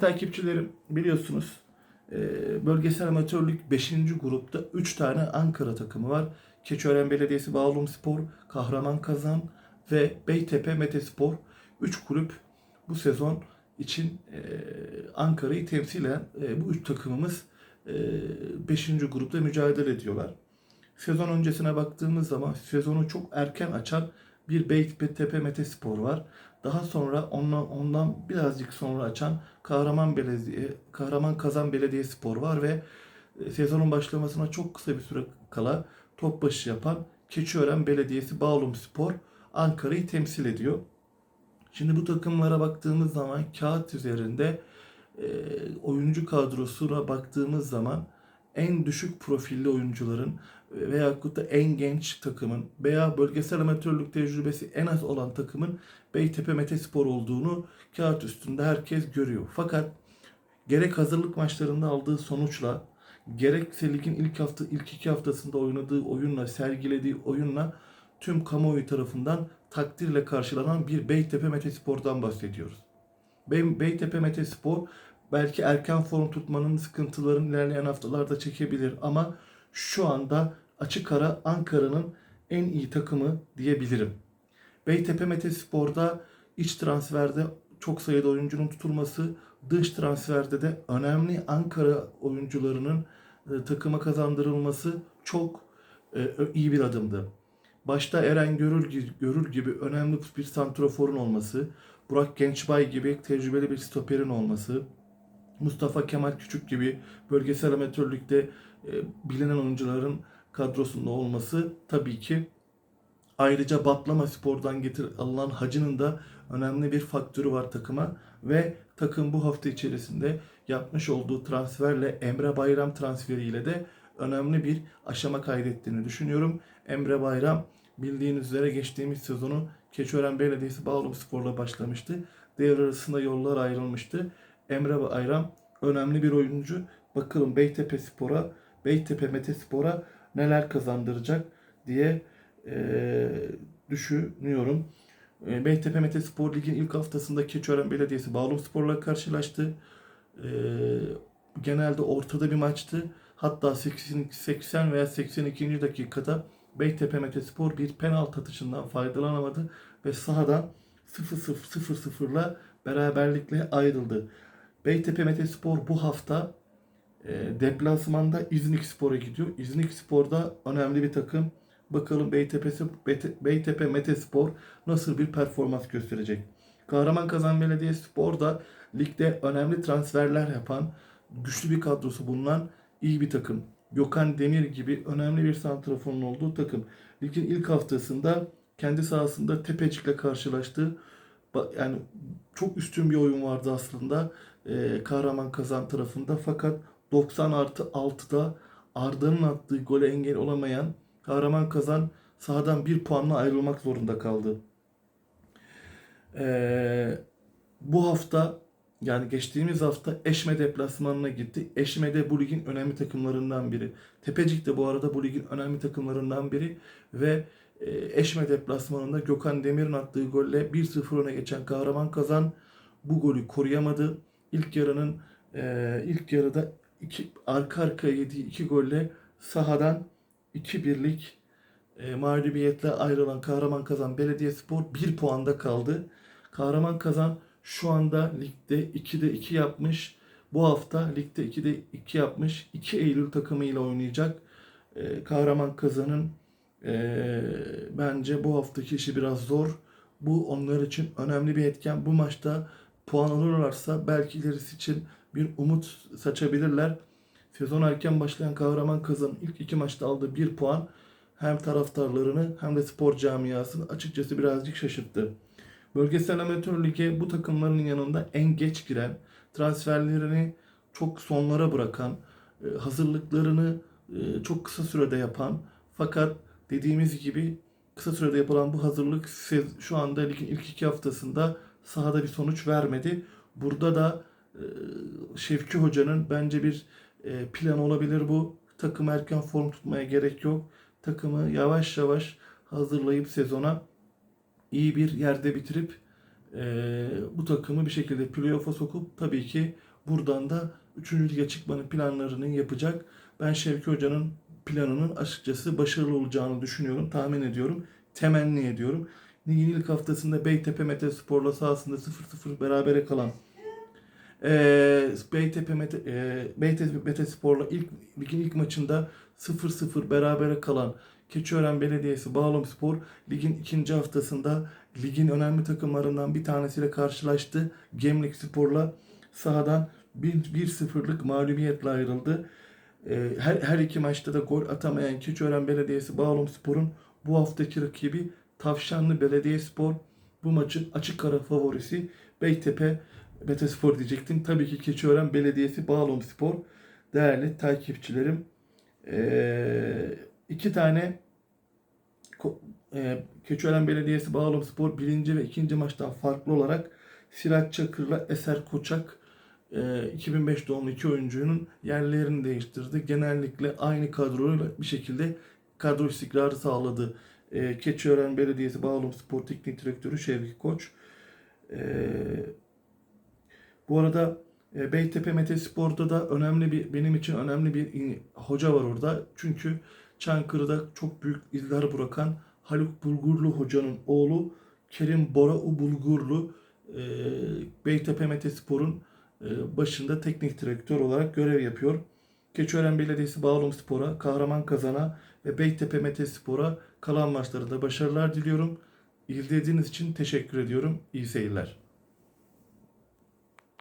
Takipçilerim biliyorsunuz e, bölgesel amatörlük 5. grupta 3 tane Ankara takımı var. Keçiören Belediyesi Bağlum Spor, Kahraman Kazan ve Beytepe Metespor. 3 kulüp bu sezon için e, Ankara'yı temsilen e, bu 3 takımımız 5. grupta mücadele ediyorlar. Sezon öncesine baktığımız zaman sezonu çok erken açan bir Beytepe Metespor var. Daha sonra ondan, ondan birazcık sonra açan Kahraman Belediye, Kahraman Kazan Belediye Spor var ve e, sezonun başlamasına çok kısa bir süre kala top başı yapan Keçiören Belediyesi Bağlum Spor Ankara'yı temsil ediyor. Şimdi bu takımlara baktığımız zaman kağıt üzerinde e, oyuncu kadrosuna baktığımız zaman en düşük profilli oyuncuların veyahut da en genç takımın veya bölgesel amatörlük tecrübesi en az olan takımın Beytepe Metespor olduğunu kağıt üstünde herkes görüyor. Fakat gerek hazırlık maçlarında aldığı sonuçla gerekse ligin ilk hafta ilk iki haftasında oynadığı oyunla sergilediği oyunla tüm kamuoyu tarafından takdirle karşılanan bir Beytepe Metespor'dan bahsediyoruz. Bey, Beytepe Metespor belki erken form tutmanın sıkıntılarını ilerleyen haftalarda çekebilir ama şu anda açık ara Ankara'nın en iyi takımı diyebilirim. Beytepe Metespor'da iç transferde çok sayıda oyuncunun tutulması, dış transferde de önemli Ankara oyuncularının e, takıma kazandırılması çok e, iyi bir adımdı. Başta Eren Görür, gi- Görür gibi önemli bir santroforun olması, Burak Gençbay gibi tecrübeli bir stoperin olması, Mustafa Kemal Küçük gibi bölgesel amatörlükte e, bilinen oyuncuların kadrosunda olması tabii ki ayrıca Batlama Spor'dan getir alınan hacının da önemli bir faktörü var takıma ve takım bu hafta içerisinde yapmış olduğu transferle Emre Bayram transferiyle de önemli bir aşama kaydettiğini düşünüyorum. Emre Bayram bildiğiniz üzere geçtiğimiz sezonu Keçiören Belediyesi Bağlum Spor'la başlamıştı. Devre arasında yollar ayrılmıştı. Emre Bayram önemli bir oyuncu. Bakalım Beytepe Spor'a, Beytepe Mete Spor'a neler kazandıracak diye eee, düşünüyorum. E, Beytepe Mete Spor Lig'in ilk haftasında Keçiören Belediyesi Bağlum Spor'la karşılaştı. E, genelde ortada bir maçtı. Hatta 80, 80 veya 82. dakikada Beytepe Mete Spor bir penaltı atışından faydalanamadı ve sahadan 0-0-0-0'la beraberlikle ayrıldı. Beytepe Mete Spor bu hafta e, deplasmanda İznik Spor'a gidiyor. İznik Spor'da önemli bir takım. Bakalım Beytepe, Beyte- Beytepe Metespor nasıl bir performans gösterecek. Kahraman Kazan Belediye Spor da ligde önemli transferler yapan, güçlü bir kadrosu bulunan iyi bir takım. Gökhan Demir gibi önemli bir santraforun olduğu takım. Ligin ilk haftasında kendi sahasında Tepecik'le karşılaştı. Yani çok üstün bir oyun vardı aslında e, Kahraman Kazan tarafında. Fakat 90 artı 6'da Arda'nın attığı gole engel olamayan Kahraman Kazan sahadan bir puanla ayrılmak zorunda kaldı. Ee, bu hafta yani geçtiğimiz hafta Eşme deplasmanına gitti. Eşme de bu ligin önemli takımlarından biri. Tepecik de bu arada bu ligin önemli takımlarından biri ve e, Eşme deplasmanında Gökhan Demir'in attığı golle 1-0 öne geçen Kahraman Kazan bu golü koruyamadı. İlk yarının e, ilk yarıda iki, arka arkaya yediği iki golle sahadan 2-1'lik e, mağlubiyetle ayrılan Kahraman Kazan Belediyespor 1 puanda kaldı. Kahraman Kazan şu anda ligde 2'de 2 yapmış. Bu hafta ligde 2'de 2 yapmış. 2 Eylül takımıyla oynayacak. E, Kahraman Kazan'ın e, bence bu haftaki işi biraz zor. Bu onlar için önemli bir etken. Bu maçta puan alırlarsa belki ilerisi için bir umut saçabilirler. Sezon erken başlayan Kahraman Kazan'ın ilk iki maçta aldığı bir puan hem taraftarlarını hem de spor camiasını açıkçası birazcık şaşırttı. Bölgesel amatör lige bu takımların yanında en geç giren, transferlerini çok sonlara bırakan, e, hazırlıklarını e, çok kısa sürede yapan fakat dediğimiz gibi kısa sürede yapılan bu hazırlık şu anda ligin ilk iki haftasında sahada bir sonuç vermedi. Burada da e, Şevki Hoca'nın bence bir e, plan olabilir bu. Takım erken form tutmaya gerek yok. Takımı yavaş yavaş hazırlayıp sezona iyi bir yerde bitirip e, bu takımı bir şekilde playoff'a sokup tabii ki buradan da 3. lige çıkmanın planlarını yapacak. Ben Şevki Hoca'nın planının açıkçası başarılı olacağını düşünüyorum, tahmin ediyorum, temenni ediyorum. Ligin ilk haftasında Beytepe Metespor'la sahasında 0-0 berabere kalan ee, Beytepe, Mete, e, Beytepe Metespor'la ilk ligin ilk maçında 0-0 berabere kalan Keçiören Belediyesi Bağlamspor ligin ikinci haftasında ligin önemli takımlarından bir tanesiyle karşılaştı. Gemlik Spor'la sahadan 1-0'lık mağlubiyetle ayrıldı. Ee, her, her iki maçta da gol atamayan Keçiören Belediyesi Bağlamspor'un bu haftaki rakibi Tavşanlı Belediyespor bu maçın açık ara favorisi Beytepe Metespor diyecektim. Tabii ki Keçiören Belediyesi Bağlam Spor. Değerli takipçilerim. Ee, iki tane e, Keçiören Belediyesi Bağlam Spor birinci ve ikinci maçtan farklı olarak Sirac Çakır'la Eser Koçak e, 2005 doğumlu iki oyuncunun yerlerini değiştirdi. Genellikle aynı kadroyla bir şekilde kadro istikrarı sağladı. E, Keçiören Belediyesi Bağlam Spor Teknik Direktörü Şevki Koç. E, bu arada e, Beytepe Metespor'da da önemli bir benim için önemli bir hoca var orada. Çünkü Çankırı'da çok büyük izler bırakan Haluk Bulgurlu hocanın oğlu Kerim Bora U Bulgurlu e, Beytepe Metespor'un e, başında teknik direktör olarak görev yapıyor. Keçiören Belediyesi Bağlam Spor'a, Kahraman Kazan'a ve Beytepe Metespor'a kalan maçlarında başarılar diliyorum. İzlediğiniz için teşekkür ediyorum. İyi seyirler.